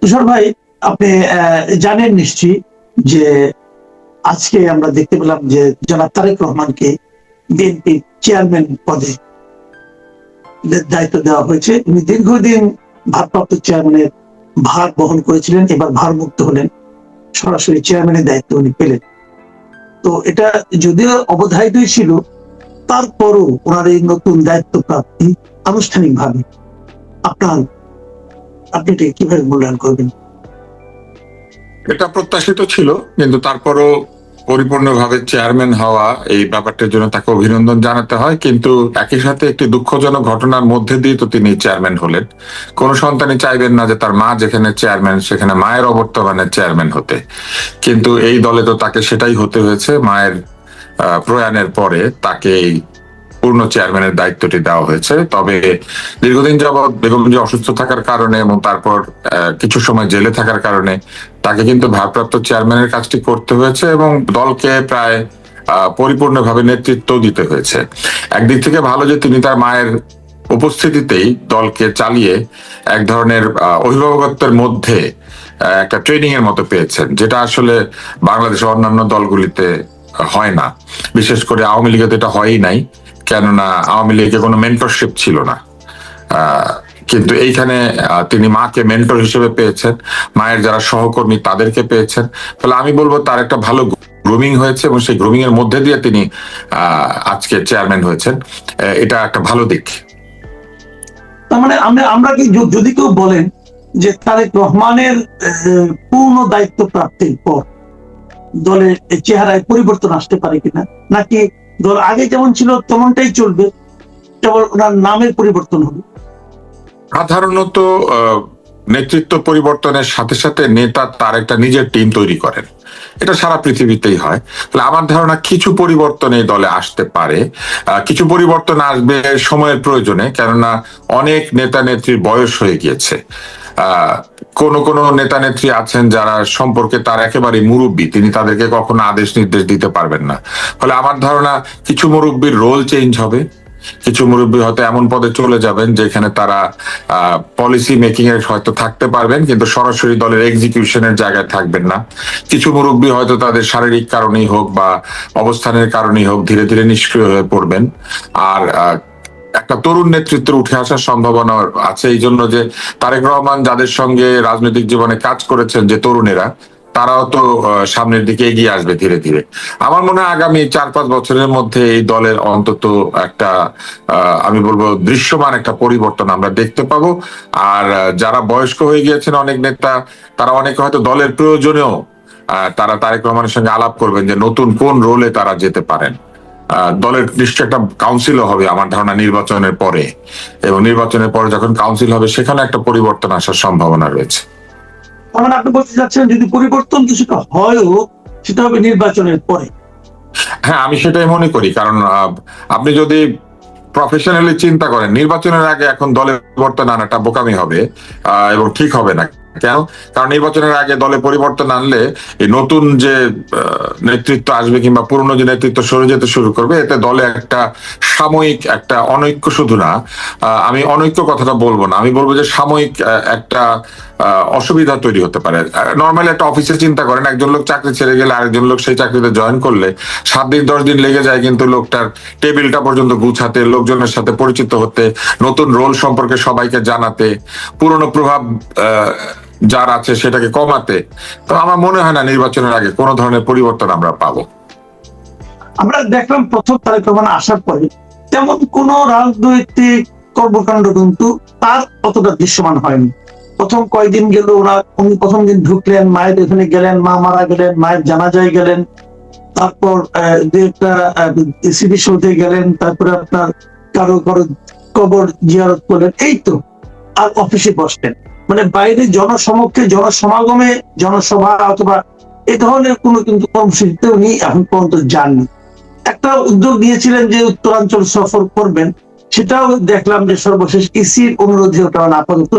তুষার ভাই, আপনি জানেন নিশ্চয়ই যে আজকে আমরা দেখতে পেলাম যে জনাব তারেক রহমানকে বিএনপি চেয়ারম্যান পদে দায়িত্ব দেওয়া হয়েছে। উনি দীর্ঘদিন ভারপ্রাপ্ত চেয়ারম্যানের ভার বহন করেছিলেন, এবার ভারমুক্ত হলেন। সরাসরি চেয়ারম্যানের দায়িত্ব উনি পেলেন। তো এটা যদিও অবধারিতই ছিল, তারপরও ওনার এই নতুন দায়িত্ব প্রাপ্তি আনুষ্ঠানিকভাবে আপনার আপনি এটা কীভাবে মূল্যায়ন করবেন? এটা প্রত্যাশিত ছিল, কিন্তু তারপরও পরিপূর্ণভাবে চেয়ারম্যান হওয়া এই ব্যাপারটার জন্য তাকে অভিনন্দন জানাতে হয়, কিন্তু একই সাথে একটি দুঃখজনক ঘটনার মধ্যে দিয়ে তো তিনি চেয়ারম্যান হলেন। কোন সন্তানই চাইবেন না যে তার মা যেখানে চেয়ারম্যান, সেখানে মায়ের অবর্তমানে চেয়ারম্যান হতে। কিন্তু এই দলে তো তাকে সেটাই হতে হয়েছে, মায়ের প্রয়াণের পরে তাকে এই পূর্ণ চেয়ারম্যানের দায়িত্বটি দেওয়া হয়েছে। তবে দীর্ঘদিন যাবৎ বেগম যে অসুস্থ থাকার কারণে এবং তারপর কিছু সময় জেলে থাকার কারণে তাকে কিন্তু ভারপ্রাপ্ত চেয়ারম্যানের কাজটি করতে হয়েছে এবং দলকে প্রায় পরিপূর্ণভাবে নেতৃত্ব দিতে হয়েছে। একদিক থেকে ভালো যে তিনি তার মায়ের উপস্থিতিতেই দলকে চালিয়ে এক ধরনের অভিভাবকত্বের মধ্যে একটা ট্রেনিং এর মতো পেয়েছেন, যেটা আসলে বাংলাদেশের অন্যান্য দলগুলিতে হয় না। বিশেষ করে আওয়ামী লীগে তো এটা হয়ই নাই। কেননা আওয়ামী লীগে কোনো মেন্টরশিপ ছিল না। কিন্তু এইখানে তিনি মাকে মেন্টর হিসেবে পেয়েছেন। মায়ের যারা সহকর্মী তাদেরকে পেয়েছেন। ফলে আমি বলব তার একটা ভালো গ্রুমিং হয়েছে এবং সেই গ্রুমিং এর মধ্যে দিয়ে তিনি আজকে চেয়ারম্যান হয়েছেন। এটা একটা ভালো দিক। মানে আমরা আমরা কি যদি কেউ বলেন যে তারেক রহমানের পূর্ণ দায়িত্ব প্রাপ্তির পর দলের চেহারায় পরিবর্তন আসতে পারে কিনা, নাকি দল আগে যেমন ছিল, তেমনটাই চলবে। কেবল ওনার নামের পরিবর্তন হবে। সাধারণত নেতৃত্ব পরিবর্তনের সাথে সাথে নেতা তার একটা নিজের টিম তৈরি করেন। এটা সারা পৃথিবীতেই হয়। তাহলে আমার ধারণা কিছু পরিবর্তন এই দলে আসতে পারে। কিছু পরিবর্তন আসবে সময়ের প্রয়োজনে, কেননা অনেক নেতা নেত্রীর বয়স হয়ে গিয়েছে। কোন কোন নেতা নেত্রী আছেন যারা সম্পর্কে তার একেবারে মুরব্বী। তিনি তাদেরকে কখনো আদেশ নির্দেশ দিতে পারবেন না। ফলে আমার ধারণা, কিছু মুরব্বীর রোল চেঞ্জ হবে। কিছু মুরব্বী হয়তো এমন পদে চলে যাবেন যেখানে তারা পলিসি মেকিং এর হয়তো থাকতে পারবেন, কিন্তু সরাসরি দলের এক্সিকিউশনের জায়গায় থাকবেন না। কিছু মুরব্বী হয়তো তাদের শারীরিক কারণেই হোক বা অবস্থানের কারণেই হোক ধীরে ধীরে নিষ্ক্রিয় হয়ে পড়বেন। আর একটা তরুণ নেতৃত্বের উঠে আসার সম্ভাবনা আছে। এই জন্য যে তারেক রহমান যাদের সঙ্গে রাজনৈতিক জীবনে কাজ করেছেন যে তরুণেরা, তারাও তো সামনের দিকে এগিয়ে আসবে ধীরে ধীরে। আমার মনে হয় আগামী চার পাঁচ বছরের মধ্যে এই দলের অন্তত একটা আমি বলব দৃশ্যমান একটা পরিবর্তন আমরা দেখতে পাবো। আর যারা বয়স্ক হয়ে গিয়েছেন অনেক নেতা, তারা অনেকে হয়তো দলের প্রয়োজনেও তারা তারেক রহমানের সঙ্গে আলাপ করবেন যে নতুন কোন রোলে তারা যেতে পারেন। দলের নিশ্চয় একটা কাউন্সিলও হবে আমার ধারণা নির্বাচনের পরে। এবং নির্বাচনের পরে যখন কাউন্সিল হবে সেখানে একটা পরিবর্তন আসার সম্ভাবনা রয়েছে। তার আপনি বলতে চাচ্ছেন যদি পরিবর্তন কিছুটা হয়ও সেটা হবে নির্বাচনের পরে। হ্যাঁ আমি সেটাই মনে করি কারণ আপনি যদি প্রফেশনালি চিন্তা করেন নির্বাচনের আগে এখন দলে পরিবর্তন আনাটা বোকামি হবে এবং ঠিক হবে না। কেন? কারণ নির্বাচনের আগে দলে পরিবর্তন আনলে নতুন যে নেতৃত্ব আসবে কিংবা পুরনো যে নেতৃত্ব সরে যেতে শুরু করবে, এতে দলে একটা সাময়িক, একটা অনৈক্য শুধু না আমি অনৈক্য কথাটা বলব না। আমি বলব যে সাময়িক একটা অসুবিধা তৈরি হতে পারে। নর্মালি একটা অফিসে চিন্তা করেন, একজন লোক চাকরি ছেড়ে গেলে আরেকজন লোক সেই চাকরিতে জয়েন করলে সাত দিন, দশ দিন লেগে যায় কিন্তু লোকটার টেবিলটা পর্যন্ত গুছাতে, লোকজনের সাথে পরিচিত হতে, নতুন রোল সম্পর্কে সবাইকে জানাতে, পুরনো প্রভাব যার আছে সেটাকে কমাতে। তো আমার মনে হয় না নির্বাচনের আগে কোনো ধরনের পরিবর্তন আমরা পাবো। আমরা দেখলাম প্রথম রহমান আসার পরে তেমন কোন রাজনৈতিক কর্মকাণ্ড কিন্তু তার অতটা দৃশ্যমান হয়নি। প্রথম কয়েকদিন গেল ওনার, উনি প্রথম দিন ঢুকলেন, মায়ের এখানে গেলেন, মা মারা গেলেন, মায়ের জানাজায় গেলেন, তারপর একটা সৌধে গেলেন, তারপরে আপনার কারও কারও কবর জিয়ারত করলেন, এই তো আর অফিসে বসলেন। মানে বাইরে জনসমক্ষে, জনসমাগমে, জনসভা অথবা এই ধরনের কোনো কিন্তু কর্মসূচিতে উনি এখন পর্যন্ত যাননি। একটা উদ্যোগ নিয়েছিলেন যে উত্তরাঞ্চল সফর করবেন, সেটাও দেখলাম যে সর্বশেষ ইসির অনুরোধে ওটা আপাতত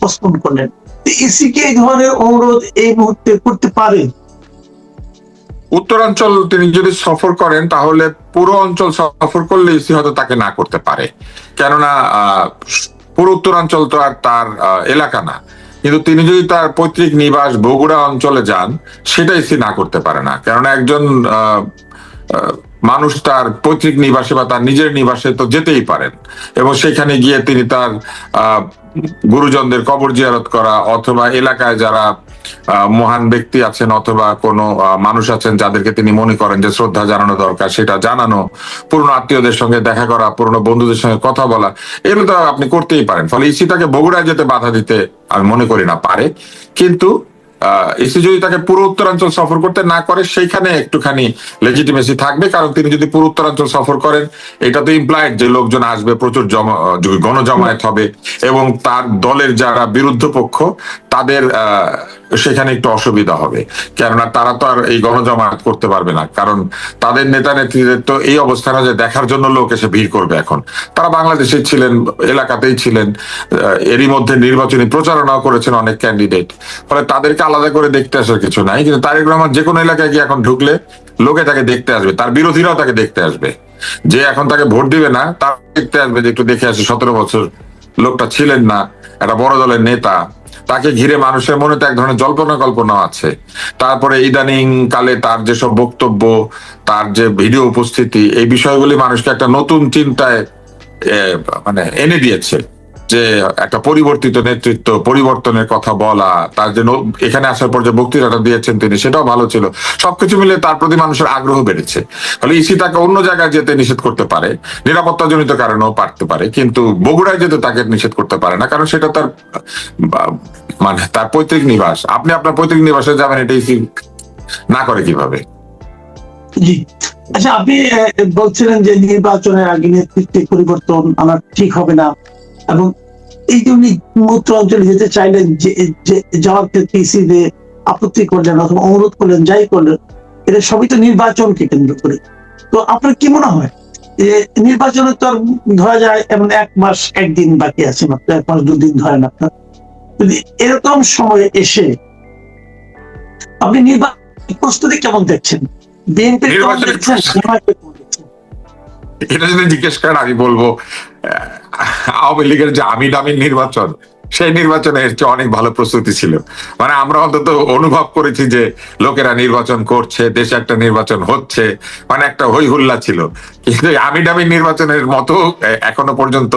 পোস্টপোন করলেন। ইসি কে এই ধরনের অনুরোধ এই মুহূর্তে করতে পারে? উত্তরাঞ্চল তিনি যদি সফর করেন, তাহলে পুরো অঞ্চল সফর করলে ইসি হয়তো তাকে না করতে পারে। কেননা পুরো উত্তরাঞ্চল তো আর তার এলাকা না। কিন্তু তিনি যদি তার পৈতৃক নিবাস বগুড়া অঞ্চলে যান, সেটাই সে না করতে পারে না। কেননা একজন মানুষ তার পৈতৃক নিবাসে বা তার নিজের নিবাসে তো যেতেই পারেন। এবং সেখানে গিয়ে তিনি তার গুরুজনদের কবর জিয়ারত করা অথবা এলাকায় যারা মহান ব্যক্তি আছেন অথবা কোনো মানুষ আছেন যাদেরকে তিনি মনে করেন যে শ্রদ্ধা জানানো দরকার, সেটা জানানো, পুরনো আত্মীয়দের সঙ্গে দেখা করা, পুরনো বন্ধুদের সঙ্গে কথা বলা, এগুলো তো আপনি করতেই পারেন। ফলে ইসি তাকে বগুড়ায় যেতে বাধা দিতে আমি মনে করি না, পারে। কিন্তু ইসি যদি তাকে পুরো উত্তরাঞ্চল সফর করতে না করে, সেইখানে একটুখানি লেজিটিমেসি থাকবে। কারণ তিনি যদি পুরো উত্তরাঞ্চল সফর করেন, এটা তো ইমপ্লাইড যে লোকজন আসবে, প্রচুর জমা, গণজমায়েত হবে এবং তার দলের যারা বিরুদ্ধ পক্ষ তাদের সেখানে একটু অসুবিধা হবে। কেননা তারা তো আর এই গণজমায়েত করতে পারবে না। কারণ তাদের নেতা নেত্রীদের তো এই অবস্থানে যে দেখার জন্য লোক এসে ভিড় করবে এখন। তারা বাংলাদেশে ছিলেন, এলাকাতেই ছিলেন এরই মধ্যে নির্বাচনী প্রচারণাও করেছেন অনেক ক্যান্ডিডেট ফলে তাদেরকে আলাদা করে দেখতে আসার কিছু নাই। কিন্তু তারেক রহমান যে কোনো এলাকায় গিয়ে এখন ঢুকলে লোকে তাকে দেখতে আসবে। তার বিরোধীরাও তাকে দেখতে আসবে। যে এখন তাকে ভোট দিবে না, তার দেখতে আসবে যে একটু দেখে আসে, সতেরো বছর লোকটা ছিলেন না, একটা বড় দলের নেতা। তাকে ঘিরে মানুষের মনে তো এক ধরনের জল্পনা কল্পনা আছে। তারপরে ইদানিং কালে তার যেসব বক্তব্য, তার যে ভিডিও উপস্থিতি, এই বিষয়গুলি মানুষকে একটা নতুন চিন্তায় মানে এনে দিয়েছে। যে একটা পরিবর্তিত নেতৃত্ব, পরিবর্তনের কথা বলা, তার যে এখানে আসার পর যে বক্তৃতাটা দিয়েছেন তিনি, সেটাও ভালো ছিল। সবকিছু মিলে তার প্রতি মানুষের আগ্রহ বেড়েছে। ফলে ইসি তাকে অন্য জায়গায় যেতে নিষেধ করতে পারে, নিরাপত্তাজনিত কারণেও পারতে পারে, কিন্তু বগুড়ায় যেতে তাকে নিষেধ করতে পারে না, কারণ সেটা তার মানে তার পৈতৃক নিবাস। আপনি আপনার পৈতৃক নিবাসে যাবেন, এটা ইসি না করে কীভাবে? জি। আচ্ছা আপনি বলছিলেন যে নির্বাচনের আগে নেতৃত্বে পরিবর্তন আমার ঠিক হবে না। এবং এই জন্য উত্তর অঞ্চলে যেতে চাইলেন যে যে- যাওয়ার ক্ষেত্রে ইসিতে আপত্তি করলেন অথবা অনুরোধ করলেন যাই করলেন এটা সবই তো নির্বাচনকে কেন্দ্র করে। তো আপনার কি মনে হয় যে নির্বাচনে তো ধরা যায় এমন এক মাস একদিন বাকি আছে মাত্র এক মাস দুদিন ধরেন আপনার? যদি এরকম সময়ে এসে আপনি নির্বাচন প্রস্তুতি কেমন দেখছেন? বিএনপি নির্বাচনের? এটা যদি জিজ্ঞেস করেন আমি বলব আওয়ামী লীগের যে আমি দামি নির্বাচন, সেই নির্বাচনের চেয়ে অনেক ভালো প্রস্তুতি ছিল। মানে আমরা অন্তত অনুভব করেছি যে লোকেরা নির্বাচন করছে, দেশে একটা নির্বাচন হচ্ছে মানে একটা হই হুল্লা ছিল। কিন্তু আমি দামি নির্বাচনের মতো এখনও পর্যন্ত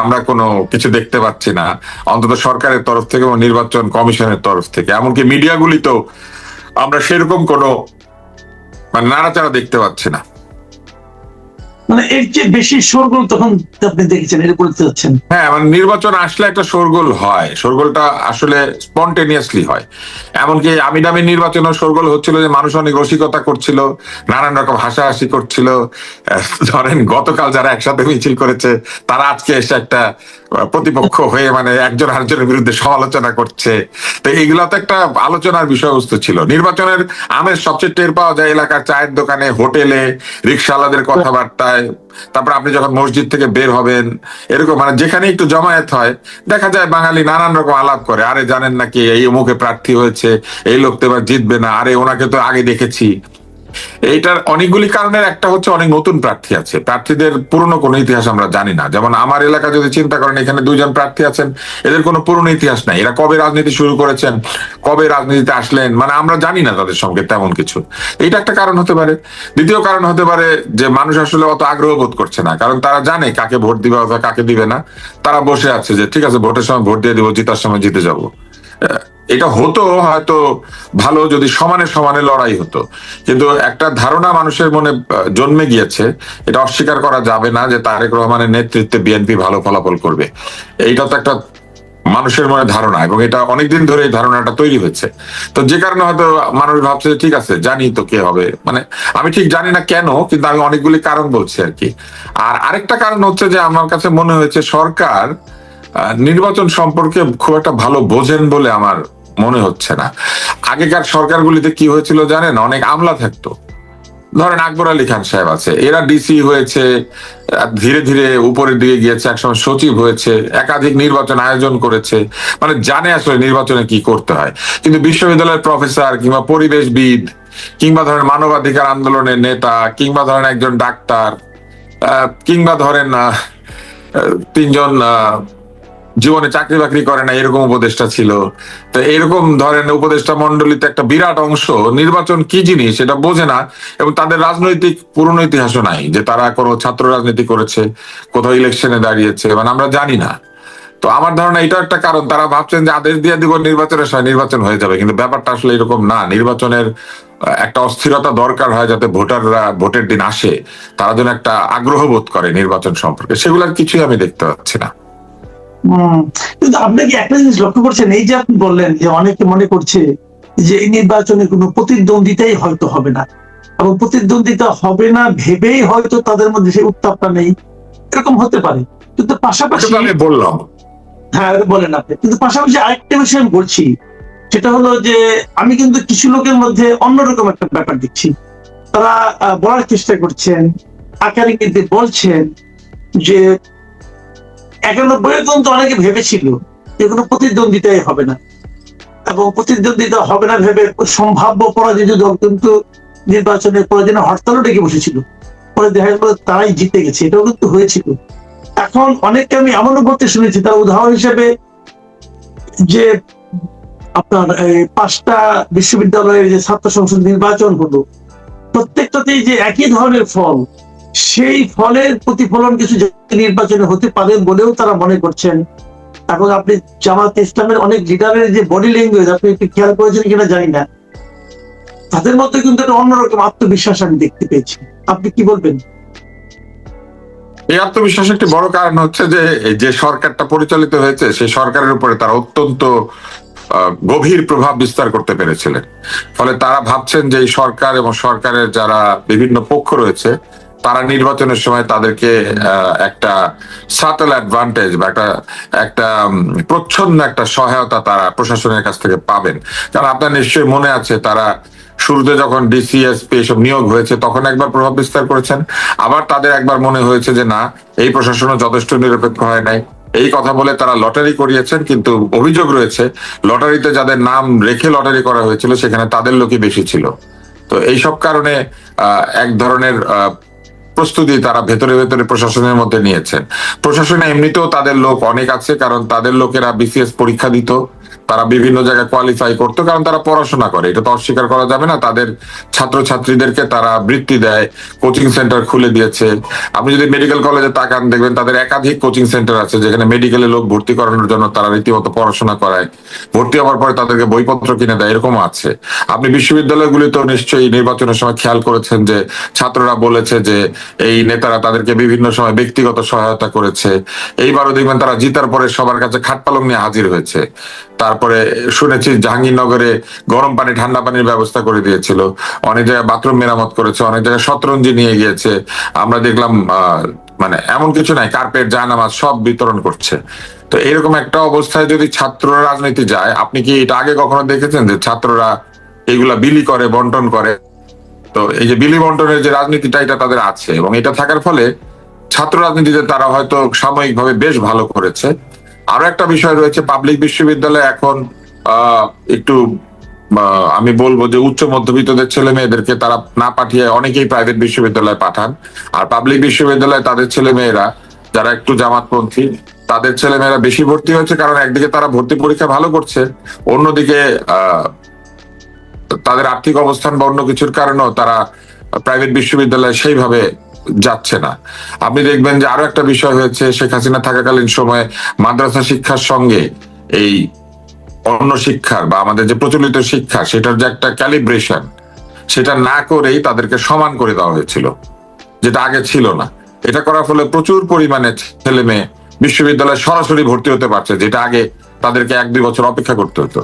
আমরা কোনো কিছু দেখতে পাচ্ছি না। অন্তত সরকারের তরফ থেকে এবং নির্বাচন কমিশনের তরফ থেকে। এমনকি মিডিয়াগুলিতেও আমরা সেরকম কোনো মানে নাড়াচাড়া দেখতে পাচ্ছি না। মানে এর চেয়ে বেশি শোরগোল তখন আপনি দেখেছেন, এটা বলতে চাচ্ছেন হ্যাঁ মানে নির্বাচন আসলে একটা শোরগোল হয়। শোরগোলটা আসলে স্পন্টেনিয়াসলি হয়। এমনকি আমি দামি নির্বাচনের শোরগোল হচ্ছিল যে মানুষ অনেক রসিকতা করছিল, নানান রকম হাসাহাসি করছিল। ধরেন গতকাল যারা একসাথে মিছিল করেছে, তারা আজকে এসে একটা প্রতিপক্ষ হয়ে মানে একজন আরেকজনের বিরুদ্ধে সমালোচনা করছে। তো এইগুলো তো একটা আলোচনার বিষয়বস্তু ছিল। নির্বাচনের আমের সবচেয়ে টের পাওয়া যায় এলাকার চায়ের দোকানে, হোটেলে রিক্সাওয়ালাদের কথাবার্তায়। তারপর আপনি যখন মসজিদ থেকে বের হবেন, এরকম মানে যেখানে একটু জমায়েত হয়, দেখা যায় বাঙালি নানান রকম আলাপ করে। আরে জানেন নাকি এই অমুকে প্রার্থী হয়েছে, এই লোক তো এবার জিতবে না, আরে ওনাকে তো আগে দেখেছি। এইটার অনেকগুলি কারণের, একটা হচ্ছে অনেক নতুন প্রার্থী আছে। প্রার্থীদের পুরনো কোনো ইতিহাস আমরা জানি না। যেমন আমার এলাকা যদি চিন্তা করেন, এখানে দুইজন প্রার্থী আছেন, এদের কোনো পুরনো ইতিহাস নাই। এরা কবে রাজনীতি শুরু করেছেন, কবে রাজনীতিতে আসলেন মানে আমরা জানি না তাদের সঙ্গে তেমন কিছু। এইটা একটা কারণ হতে পারে। দ্বিতীয় কারণ হতে পারে যে মানুষ আসলে অত আগ্রহ বোধ করছে না, কারণ তারা জানে কাকে ভোট দিবে অথবা কাকে দিবে না। তারা বসে আছে যে, ঠিক আছে, ভোটের সময় ভোট দিয়ে দিব, জিতার সময় জিতে যাব। এটা হতো, হয়তো ভালো যদি সমানে সমানে লড়াই হতো। কিন্তু একটা ধারণা মানুষের মনে জন্মে গিয়েছে, এটা অস্বীকার করা যাবে না যে তারেক রহমানের নেতৃত্বে বিএনপি ভালো ফলাফল করবে। এইটা তো একটা মানুষের মনে ধারণা, এবং এটা অনেকদিন ধরে এই ধারণাটা তৈরি হয়েছে। তো যে কারণে হয়তো মানুষ ভাবছে ঠিক আছে, জানি তো কে হবে। মানে আমি ঠিক জানি না কেন, কিন্তু আমি অনেকগুলি কারণ বলছি আর কি। আর আরেকটা কারণ হচ্ছে যে আমার কাছে মনে হয়েছে সরকার নির্বাচন সম্পর্কে খুব একটা ভালো বোঝেন বলে আমার মনে হচ্ছে না। আগেকার সরকারগুলিতে কি হয়েছিল জানেন? অনেক আমলা থাকতো। ধরেন আকবর আলী খান সাহেব আছে। এরা ডিসি হয়েছে, ধীরে ধীরে উপরের দিকে গিয়েছে, একসময় সচিব হয়েছে, একাধিক নির্বাচন আয়োজন করেছে। মানে জানে আসলে নির্বাচনে কি করতে হয়। কিন্তু বিশ্ববিদ্যালয়ের প্রফেসর কিংবা পরিবেশবিদ, কিংবা ধরেন মানবাধিকার আন্দোলনের নেতা, কিংবা ধরেন একজন ডাক্তার কিংবা ধরেন তিনজন জীবনে চাকরি বাকরি করে না এরকম উপদেষ্টা ছিল। তো এরকম ধরেন উপদেষ্টা মন্ডলীতে একটা বিরাট অংশ, নির্বাচন কি জিনিস সেটা বোঝে না এবং তাদের রাজনৈতিক, পুরনো ইতিহাসও নাই যে তারা কোনো ছাত্র রাজনীতি করেছে, কোথাও ইলেকশনে দাঁড়িয়েছে মানে আমরা জানি না। তো আমার ধারণা এটা একটা কারণ, তারা ভাবছেন যে আদেশ দিয়ে দিব নির্বাচনের সময় নির্বাচন হয়ে যাবে, কিন্তু ব্যাপারটা আসলে এরকম না। নির্বাচনের একটা অস্থিরতা দরকার হয় যাতে ভোটাররা ভোটের দিন আসে, তারা যেন একটা আগ্রহ বোধ করে নির্বাচন সম্পর্কে সেগুলোর কিছুই আমি দেখতে পাচ্ছি না। কিন্তু আপনি কি একটা জিনিস লক্ষ্য করছেন? এই যে আপনি বললেন যে অনেকে মনে করছে যে এই নির্বাচনে কোনো প্রতিদ্বন্দ্বিতাই হয়তো হবে না। এবং প্রতিদ্বন্দ্বিতা হবে না ভেবেই হয়তো তাদের মধ্যে সেই উত্তাপটা নেই। এরকম হতে পারে। কিন্তু পাশাপাশি আমি বললাম। হ্যাঁ বলেন আপনি। কিন্তু পাশাপাশি আরেকটা বিষয় আমি বলছি সেটা হলো যে আমি কিন্তু কিছু লোকের মধ্যে অন্যরকম একটা ব্যাপার দেখছি। তারা বলার চেষ্টা করছেন আকারে কিন্তু বলছেন যে একানব্বই পর্যন্ত অনেকে ভেবেছিল যে কোনো প্রতিদ্বন্দ্বিতাই হবে না। এবং প্রতিদ্বন্দ্বিতা হবে না ভেবে সম্ভাব্য পরাজিত দল কিন্তু নির্বাচনের পরের দিনে হরতালও ডেকে বসেছিল পরে দেখা গেল তারাই জিতে গেছে, এটাও কিন্তু হয়েছিল। এখন অনেককে আমি এমনও বলতে শুনেছি, তার উদাহরণ হিসেবে যে আপনার পাঁচটা বিশ্ববিদ্যালয়ের যে ছাত্র সংসদ নির্বাচন হলো, প্রত্যেকটাতেই যে একই ধরনের ফল সেই ফলের প্রতিফলন কিছু নির্বাচনে হতে পারে বলেও তারা মনে করছেন। এবং আপনি জামাত ইসলামের অনেক লিডারের যে বডি ল্যাঙ্গুয়েজ আপনি একটু খেয়াল করেছেন কিনা জানি না। তাদের মধ্যে কিন্তু একটা অন্যরকম আত্মবিশ্বাস আমি দেখতে পেয়েছি। আপনি কি বলবেন? এই আত্মবিশ্বাস একটি বড় কারণ হচ্ছে যে যে সরকারটা পরিচালিত হয়েছে, সেই সরকারের উপরে তারা অত্যন্ত গভীর প্রভাব বিস্তার করতে পেরেছিলেন। ফলে তারা ভাবছেন যে এই সরকার এবং সরকারের যারা বিভিন্ন পক্ষ রয়েছে তারা নির্বাচনের সময় তাদেরকে একটা সাটেল অ্যাডভান্টেজ বা একটা একটা প্রচ্ছন্ন একটা সহায়তা তারা প্রশাসনের কাছ থেকে পাবেন। কারণ আপনার নিশ্চয়ই মনে আছে, তারা শুরুতে যখন ডিসিএসপি এসব নিয়োগ হয়েছে, তখন একবার প্রভাব বিস্তার করেছেন। আবার তাদের একবার মনে হয়েছে যে, না, এই প্রশাসনও যথেষ্ট নিরপেক্ষ হয় নাই। এই কথা বলে তারা লটারি করিয়েছেন, কিন্তু অভিযোগ রয়েছে, লটারিতে যাদের নাম রেখে লটারি করা হয়েছিল, সেখানে তাদের লোকই বেশি ছিল। তো এইসব কারণে এক ধরনের প্রস্তুতি তারা ভেতরে ভেতরে প্রশাসনের মধ্যে নিয়েছেন। প্রশাসনে এমনিতেও তাদের লোক অনেক আছে, কারণ তাদের লোকেরা বিসিএস পরীক্ষা দিত। তারা বিভিন্ন জায়গায় কোয়ালিফাই করতো, কারণ তারা পড়াশোনা করে। এটা তো অস্বীকার করা যাবে না, তাদের ছাত্রছাত্রীদেরকে তারা বৃত্তি দেয় কোচিং সেন্টার খুলে দিয়েছে। আপনি যদি মেডিকেল কলেজে তাকান, দেখবেন তাদের একাধিক কোচিং সেন্টার আছে, যেখানে মেডিকেলে লোক ভর্তি করানোর জন্য তারা রীতিমতো পড়াশোনা করায়। ভর্তি হওয়ার পরে তাদেরকে বইপত্র কিনে দেয়, এরকম আছে। আপনি বিশ্ববিদ্যালয়গুলিতেও নিশ্চয়ই নির্বাচনের সময় খেয়াল করেছেন যে, ছাত্ররা বলেছে যে, এই নেতারা তাদেরকে বিভিন্ন সময় ব্যক্তিগত সহায়তা করেছে। এইবারও দেখবেন তারা জিতার পরে সবার কাছে খাটপালং নিয়ে হাজির হয়েছে। তারপরে শুনেছি জাহাঙ্গীরনগরে গরম পানি, ঠান্ডা পানির ব্যবস্থা করে দিয়েছিল। অনেক জায়গায় বাথরুম মেরামত করেছে, অনেক জায়গায় শতরঞ্জি নিয়ে গিয়েছে। আমরা দেখলাম মানে এমন কিছু নাই, কার্পেট, জায়নামাজ সব বিতরণ করছে। তো এরকম একটা অবস্থায় যদি ছাত্ররা রাজনীতি যায়, আপনি কি এটা আগে কখনো দেখেছেন যে ছাত্ররা এগুলা বিলি করে, বন্টন করে? তো এই যে বিলি বন্টনের যে রাজনীতিটা, এটা তাদের আছে এবং এটা থাকার ফলে ছাত্র রাজনীতিতে তারা হয়তো সাময়িকভাবে বেশ ভালো করেছে। আরও একটা বিষয় রয়েছে পাবলিক বিশ্ববিদ্যালয় এখন একটু আমি বলব যে উচ্চ মধ্যবিত্তদের ছেলে মেয়েদেরকে তারা না পাঠিয়ে অনেকেই প্রাইভেট বিশ্ববিদ্যালয়ে পাঠান। আর পাবলিক বিশ্ববিদ্যালয়ে তাদের ছেলে মেয়েরা, যারা একটু জামাতপন্থী, তাদের ছেলে মেয়েরা বেশি ভর্তি হয়েছে কারণ একদিকে তারা ভর্তি পরীক্ষা ভালো করছে, অন্যদিকে তাদের আর্থিক অবস্থান বা অন্য কিছুর কারণেও তারা প্রাইভেট বিশ্ববিদ্যালয়ে সেইভাবে যাচ্ছে না। আপনি দেখবেন যে আরও একটা বিষয় হয়েছে, শেখ হাসিনা থাকাকালীন সময়ে মাদ্রাসা শিক্ষার সঙ্গে এই অন্য শিক্ষার বা আমাদের যে প্রচলিত শিক্ষা, সেটার যে একটা ক্যালিব্রেশন সেটা না করেই তাদেরকে সমান করে দেওয়া হয়েছিল, যেটা আগে ছিল না। এটা করার ফলে প্রচুর পরিমাণে ছেলে মেয়ে বিশ্ববিদ্যালয়ে সরাসরি ভর্তি হতে পারছে, যেটা আগে তাদেরকে এক দুই বছর অপেক্ষা করতে হতো।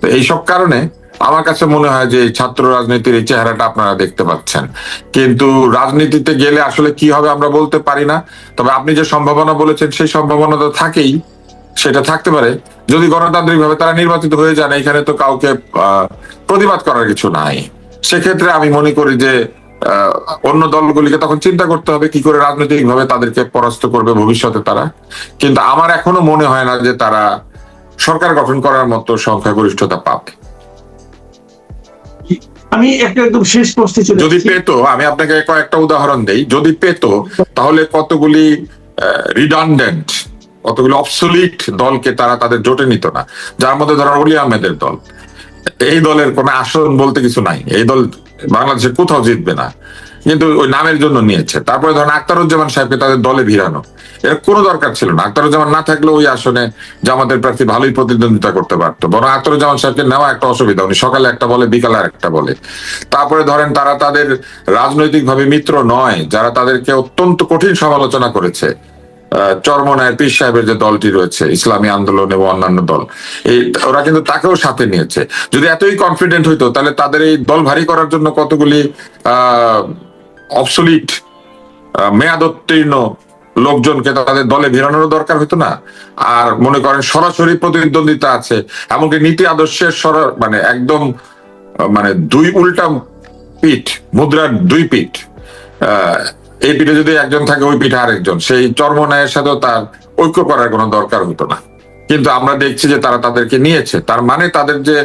তো এইসব কারণে আমার কাছে মনে হয় যে ছাত্র রাজনীতির এই চেহারাটা আপনারা দেখতে পাচ্ছেন। কিন্তু রাজনীতিতে গেলে আসলে কি হবে আমরা বলতে পারি না। তবে আপনি যে সম্ভাবনা বলেছেন, সেই সম্ভাবনা তো থাকেই। সেটা থাকতে পারে। যদি গণতান্ত্রিক ভাবে তারা নির্বাচিত হয়ে যান, এখানে তো কাউকে প্রতিবাদ করার কিছু নাই। সেক্ষেত্রে আমি মনে করি যে অন্য দলগুলিকে তখন চিন্তা করতে হবে, কি করে রাজনৈতিক ভাবে তাদেরকে পরাস্ত করবে ভবিষ্যতে তারা। কিন্তু আমার এখনও মনে হয় না যে তারা সরকার গঠন করার মতো সংখ্যাগরিষ্ঠতা পাবে। আমি একটা একদম শেষ প্রশ্নে চলে যদি। পেতো আমি আপনাকে কয়েকটা উদাহরণ দেই। যদি পেতো তাহলে কতগুলি রিডান্ডেন্ট কতগুলি অবসলিট দলকে তারা তাদের জোটে নিত না। যার মধ্যে ধরা অলি আহমেদের দল। এই দলের কোনো আসন বলতে কিছু নাই। এই দল বাংলাদেশে কোথাও জিতবে না। কিন্তু ওই নামের জন্য নিয়েছে। তারপরে ধরেন আক্তারুজ্জামান সাহেবকে তাদের দলে ভিড়ানো। এর কোনো দরকার ছিল না। আক্তারুজ্জামান না থাকলে ওই আসনে জামাতের প্রার্থী ভালোই প্রতিদ্বন্দ্বিতা করতে পারতো। বরং আক্তারুজ্জামান সাহেবকে নেওয়া একটা অসুবিধা। উনি সকালে একটা বলে বিকালে একটা বলে। তারপরে ধরেন তারা তাদের রাজনৈতিকভাবে মিত্র নয় যারা তাদেরকে অত্যন্ত কঠিন সমালোচনা করেছে। আহ, চরমনায়ের পীর সাহেবের যে দলটি রয়েছে ইসলামী আন্দোলন এবং অন্যান্য দল এই ওরা কিন্তু তাকেও সাথে নিয়েছে। যদি এতই কনফিডেন্ট হইতো তাহলে তাদের এই দল ভারী করার জন্য কতগুলি অবসলিট মেয়াদোত্তীর্ণ লোকজনকে তাদের দলে ভিড়ানোর দরকার হতো না। আর মনে করেন সরাসরি প্রতিদ্বন্দ্বিতা আছে, এমনকি নীতি আদর্শের সর মানে একদম মানে দুই উল্টা পিঠ, মুদ্রার দুই পিঠ। এই পিঠে যদি একজন থাকে, ওই পিঠে আরেকজন। সেই চর্মনায়ের সাথেও তার ঐক্য করার কোনো দরকার হতো না। কিন্তু আমরা দেখছি যে তারা তাদেরকে নিয়েছে। তার মানে তাদের যে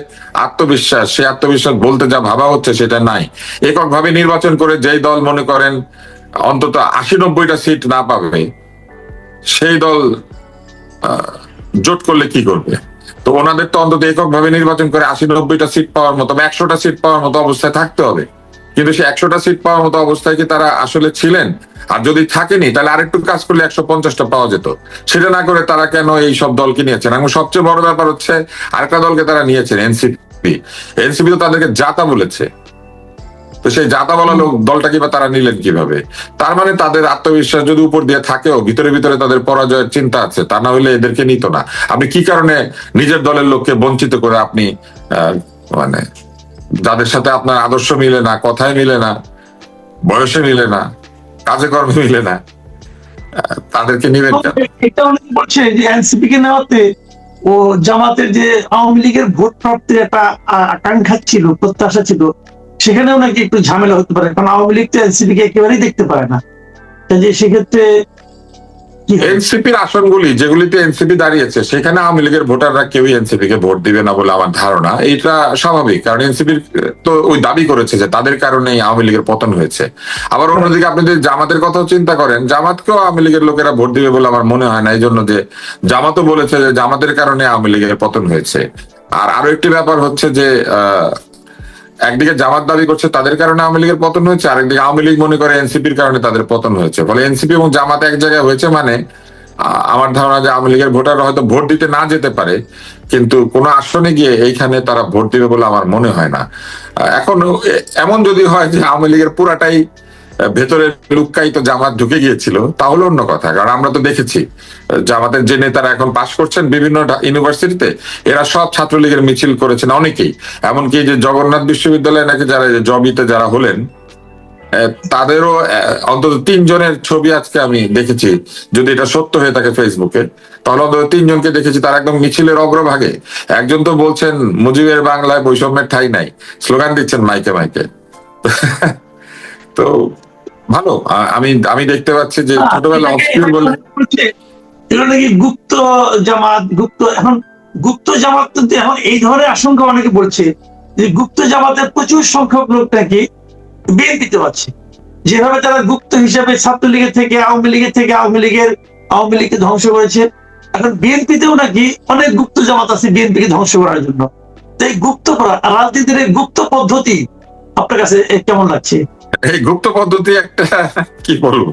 আত্মবিশ্বাস, সেই আত্মবিশ্বাস বলতে যা ভাবা হচ্ছে সেটা নাই। এককভাবে নির্বাচন করে যেই দল মনে করেন অন্তত আশি নব্বইটা সিট না পাবে, সেই দল জোট করলে কি করবে? তো ওনাদের তো অন্তত এককভাবে নির্বাচন করে আশি নব্বইটা সিট পাওয়ার মতো একশোটা সিট পাওয়ার মতো অবস্থায় থাকতে হবে। কিন্তু সে একশোটা সিট পাওয়ার মতো অবস্থায় কি তারা আসলে ছিলেন? আর যদি থাকেনি, তাহলে আরেকটু কাজ করলে একশো পঞ্চাশটা পাওয়া যেত। সেটা না করে তারা কেন এই সব দলকে নিয়েছেন? এবং সবচেয়ে বড় ব্যাপার হচ্ছে, আরেকটা দলকে তারা নিয়েছেন এনসিপি এনসিপি তো তাদেরকে জাতা বলেছে। তো সেই জাতা বলা লোক দলটা কিবা তারা নিলেন কীভাবে? তার মানে তাদের আত্মবিশ্বাস যদি উপর দিয়ে থাকেও, ভিতরে ভিতরে তাদের পরাজয়ের চিন্তা আছে, তা না হলে এদেরকে নিত না। আপনি কি কারণে নিজের দলের লোককে বঞ্চিত করে আপনি মানে যাদের সাথে আপনার আদর্শ মিলে না, কথায় মিলে না, বয়সে মিলে না, কাজে কর্মে মিলে না তাদেরকে নিবেন এটা অনেকে বলছে যে এনসিপি কে নেওয়াতে ও জামাতের যে আওয়ামী লীগের ভোট প্রাপ্তির একটা আকাঙ্ক্ষা ছিল, প্রত্যাশা ছিল, সেখানেও নাকি একটু ঝামেলা হতে পারে, কারণ আওয়ামী লীগ তো এনসিপি কে একেবারেই দেখতে পারে না কাজে সেক্ষেত্রে? এনসিপির আসনগুলি, যেগুলিতে এনসিপি দাঁড়িয়েছে, সেখানে আওয়ামী লীগের ভোটাররা কেউই এনসিপি কে ভোট দিবে না বলে আমার ধারণা। এটা স্বাভাবিক, কারণ এনসিপির তো ওই দাবি করেছে যে তাদের কারণে আওয়ামী লীগের পতন হয়েছে। আবার অন্যদিকে আপনি যদি জামাতের কথাও চিন্তা করেন, জামাতকেও আওয়ামী লীগের লোকেরা ভোট দিবে বলে আমার মনে হয় না এই জন্য যে জামাতও বলেছে যে জামাতের কারণে আওয়ামী লীগের পতন হয়েছে। আর আরও একটি ব্যাপার হচ্ছে যে, আহ একদিকে জামাত দাবি করছে তাদের কারণে আওয়ামী লীগের পতন হয়েছে, আরেকদিকে আওয়ামী লীগ মনে করে এনসিপির কারণে তাদের পতন হয়েছে। ফলে এনসিপি এবং জামাত এক জায়গায় হয়েছে মানে আমার ধারণা যে আওয়ামী লীগের ভোটাররা হয়তো ভোট দিতে না যেতে পারে, কিন্তু কোন আসনে গিয়ে এইখানে তারা ভোট দিবে বলে আমার মনে হয় না। এখন এমন যদি হয় যে আওয়ামী লীগের পুরাটাই ভেতরে লুক্কায়িত জামাত ঢুকে গিয়েছিল তাহলে অন্য কথা। কারণ আমরা তো দেখেছি জামাতের যে নেতারা এখন পাশ করছেন বিভিন্ন ইউনিভার্সিটিতে, এরা সব ছাত্রলীগের মিছিল করেছেন অনেকেই। এমনকি যে জগন্নাথ বিশ্ববিদ্যালয়ে নাকি যারা জবিতে যারা হলেন তাদেরও অন্তত তিনজনের ছবি আজকে আমি দেখেছি। যদি এটা সত্য হয়ে থাকে ফেসবুকে, তাহলে অন্তত তিনজনকে দেখেছি, তারা একদম মিছিলের অগ্রভাগে। একজন তো বলছেন, মুজিবের বাংলায় বৈষম্যের ঠাই নাই। স্লোগান দিচ্ছেন মাইকে মাইকে। তো ভালো। আমি আমি দেখতে পাচ্ছি যে ছোটবেলা এটাকে অবস্কিউর বলে এগুলো নাকি গুপ্ত জামাত গুপ্ত এখন গুপ্ত জামাত এখন এই ধরনের আশঙ্কা অনেকে বলছে যে গুপ্ত জামাতের প্রচুর সংখ্যক লোক নাকি বিএনপিতে পাচ্ছে যেভাবে তারা গুপ্ত হিসাবে ছাত্রলীগের থেকে আওয়ামী লীগের থেকে আওয়ামী লীগের আওয়ামী লীগকে ধ্বংস করেছে। এখন বিএনপিতেও নাকি অনেক গুপ্ত জামাত আছে বিএনপিকে ধ্বংস করার জন্য। তো এই গুপ্ত করা রাজনীতির এই গুপ্ত পদ্ধতি আপনার কাছে কেমন লাগছে? এই গুপ্ত পদ্ধতি একটা কি বলব?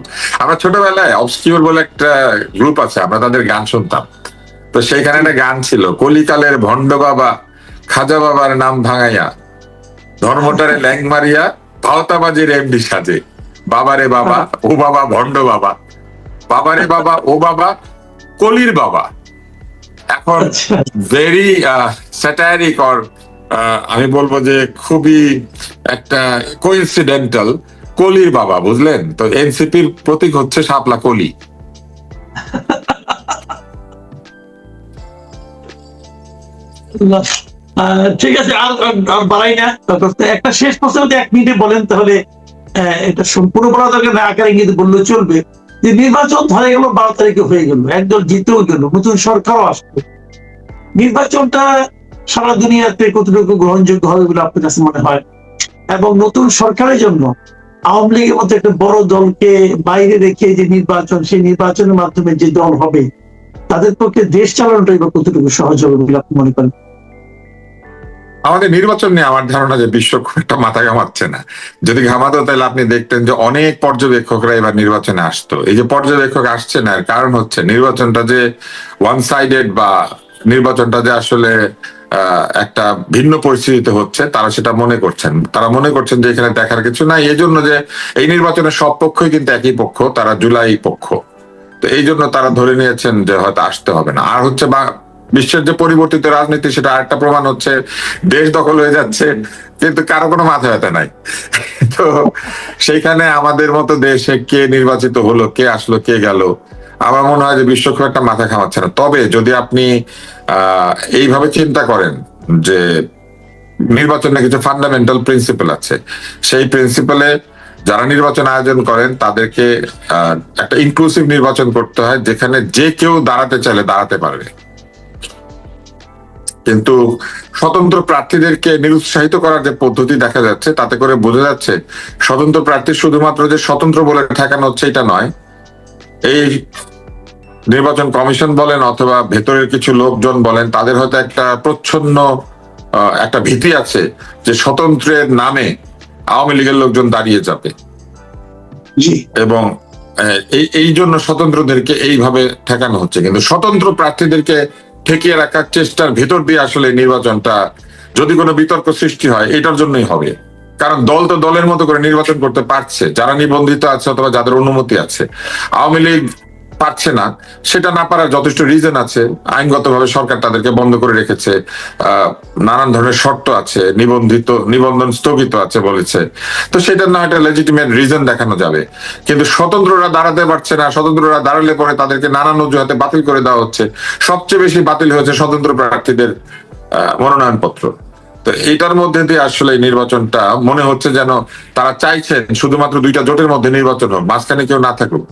আমরা ছোটবেলায় অবস্কিউর বলে একটা গ্রুপ আছে আমরা তাদের গান শুনতাম। তো সেইখানে একটা গান ছিল কলিকালের ভণ্ড বাবা খাজা বাবার নাম ভাঙাইয়া ধর্মটারে ল্যাং মারিয়া ভাওতাবাজির এমডি সাজে বাবারে বাবা ও বাবা ভণ্ড বাবা বাবারে বাবা ও বাবা কলির বাবা। এখন ভেরি স্যাটারিক অর আমি বলব যে খুবই একটা কোইন্সিডেন্টাল কলির বাবা, বুঝলেন? তো এনসিপির প্রতীক হচ্ছে শাপলা কলি। ঠিক আছে, আর, আর- বাড়াই না। একটা শেষ প্রশ্ন এক মিনিটে বলেন, তাহলে এটা সম্পূর্ণ বলা দরকার আকারে কিন্তু বললে চলবে। যে নির্বাচন ধরে গেল, বারো তারিখে হয়ে গেল, একদল জিতেও গেল, নতুন সরকারও আসবে। নির্বাচনটা সারা দুনিয়াতে কতটুকু গ্রহণযোগ্য হবে বলে আপনার কাছে মনে হয়? এবং নতুন সরকারের জন্য আওয়ামী লীগের মতো একটা বড় দলকে বাইরে রেখে যে নির্বাচন, সেই নির্বাচনের মাধ্যমে যে দল হবে, তাদের পক্ষে দেশ চালানোটাই বা কতটুকু সহজ হবে বলে আপনি মনে করেন? আমাদের নির্বাচন নিয়ে আমার ধারণা যে বিশ্ব খুব একটা মাথা ঘামাচ্ছে না। যদি ঘামাতো তাহলে আপনি দেখতেন যে অনেক পর্যবেক্ষকরা এবার নির্বাচনে আসতো। এই যে পর্যবেক্ষক আসছে না কারণ হচ্ছে নির্বাচনটা যে ওয়ান সাইডেড বা নির্বাচনটা যে আসলে একটা ভিন্ন পরিস্থিতিতে হচ্ছে, তারা সেটা মনে করছেন। তারা মনে করছেন যে এখানে দেখার কিছু নাই এই জন্য যে এই নির্বাচনের সব পক্ষই কিন্তু একই পক্ষ, তারা জুলাই পক্ষ। তো এই জন্য তারা ধরে নিয়েছেন যে হয়তো আসতে হবে না। আর হচ্ছে বা, বিশ্বের যে পরিবর্তিত রাজনীতি, সেটা আরেকটা প্রমাণ হচ্ছে, দেশ দখল হয়ে যাচ্ছে, কিন্তু কারও কোনো মাথা ব্যথা নাই। তো সেইখানে আমাদের মতো দেশে কে নির্বাচিত হলো, কে আসলো, কে গেল আমার মনে হয় যে বিশ্ব খুব একটা মাথা খামাচ্ছে না। তবে যদি আপনি এইভাবে চিন্তা করেন যে নির্বাচনে কিছু ফান্ডামেন্টাল প্রিন্সিপাল আছে, সেই প্রিন্সিপালে যারা নির্বাচন আয়োজন করেন তাদেরকে একটা ইনক্লুসিভ নির্বাচন করতে হয় যেখানে যে কেউ দাঁড়াতে চাইলে দাঁড়াতে পারবে। কিন্তু স্বতন্ত্র প্রার্থীদেরকে নিরুৎসাহিত করার যে পদ্ধতি দেখা যাচ্ছে, তাতে করে বোঝা যাচ্ছে স্বতন্ত্র প্রার্থী শুধুমাত্র যে স্বতন্ত্র বলে ঠেকানো হচ্ছে, এটা নয়। এই নির্বাচন কমিশন বলেন অথবা ভেতরের কিছু লোকজন বলেন তাদের হয়তো একটা প্রচ্ছন্ন একটা ভীতি আছে যে স্বতন্ত্রের নামে আওয়ামী লীগের লোকজন দাঁড়িয়ে যাবে। জি। এবং এই এই জন্য স্বতন্ত্রদেরকে এইভাবে ঠেকানো হচ্ছে। কিন্তু স্বতন্ত্র প্রার্থীদেরকে ঠেকিয়ে রাখার চেষ্টার ভেতর দিয়ে আসলে নির্বাচনটা যদি কোনো বিতর্ক সৃষ্টি হয় এটার জন্যই হবে। কারণ দল তো দলের মতো করে নির্বাচন করতে পারছে। যারা নিবন্ধিত আছে অথবা যাদের অনুমতি আছে। আওয়ামী লীগ পারছে না। সেটা না পারার যথেষ্ট রিজন আছে। আইনগতভাবে সরকার তাদেরকে বন্ধ করে রেখেছে। নানান ধরনের শর্ত আছে। নিবন্ধিত, নিবন্ধন স্থগিত আছে বলেছে। তো সেটা না একটা লেজিটিমেট রিজন দেখানো যাবে। কিন্তু স্বতন্ত্ররা দাঁড়াতে পারছে না। স্বতন্ত্ররা দাঁড়ালে পরে তাদেরকে নানান অজুহাতে বাতিল করে দেওয়া হচ্ছে। সবচেয়ে বেশি বাতিল হয়েছে স্বতন্ত্র প্রার্থীদের মনোনয়নপত্র। তো এটার মধ্যে দিয়ে আসলে নির্বাচনটা মনে হচ্ছে যেন তারা চাইছেন শুধুমাত্র দুইটা জোটের মধ্যে নির্বাচন হোক, মাঝখানে কেউ না থাকুক।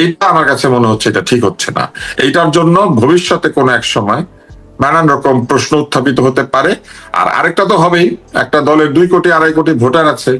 এইটা আমার কাছে মনে হচ্ছে এটা ঠিক হচ্ছে না। এইটার জন্য ভবিষ্যতে কোনো এক সময় নানান রকম প্রশ্ন উত্থাপিত হতে পারে। আর আরেকটা তো হবেই, একটা দলের দুই কোটি, আড়াই কোটি ভোটার আছে।